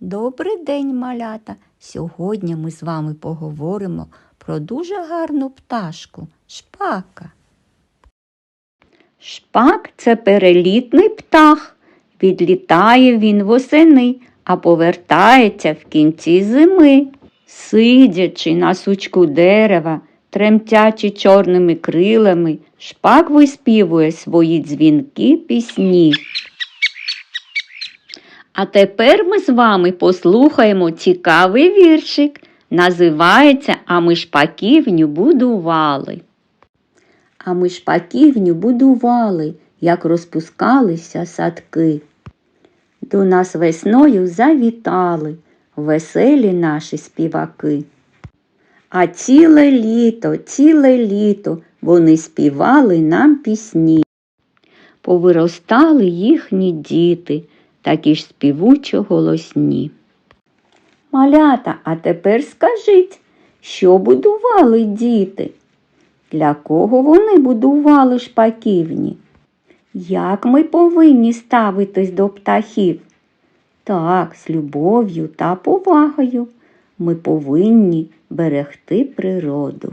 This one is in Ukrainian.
Добрий день, малята! Сьогодні ми з вами поговоримо про дуже гарну пташку шпака. Шпак це перелітний птах. Відлітає він восени, а повертається в кінці зими. Сидячи на сучку дерева, тремтячи чорними крилами, шпак виспівує свої дзвінки пісні. А тепер ми з вами послухаємо цікавий віршик. Називається А ми шпаківню будували. А ми шпаківню будували, як розпускалися садки. До нас весною завітали веселі наші співаки. А ціле літо, ціле літо вони співали нам пісні. Повиростали їхні діти, такі ж співучо голосні. Малята, а тепер скажіть, що будували діти? Для кого вони будували шпаківні? Як ми повинні ставитись до птахів? Так, з любов'ю та повагою ми повинні берегти природу.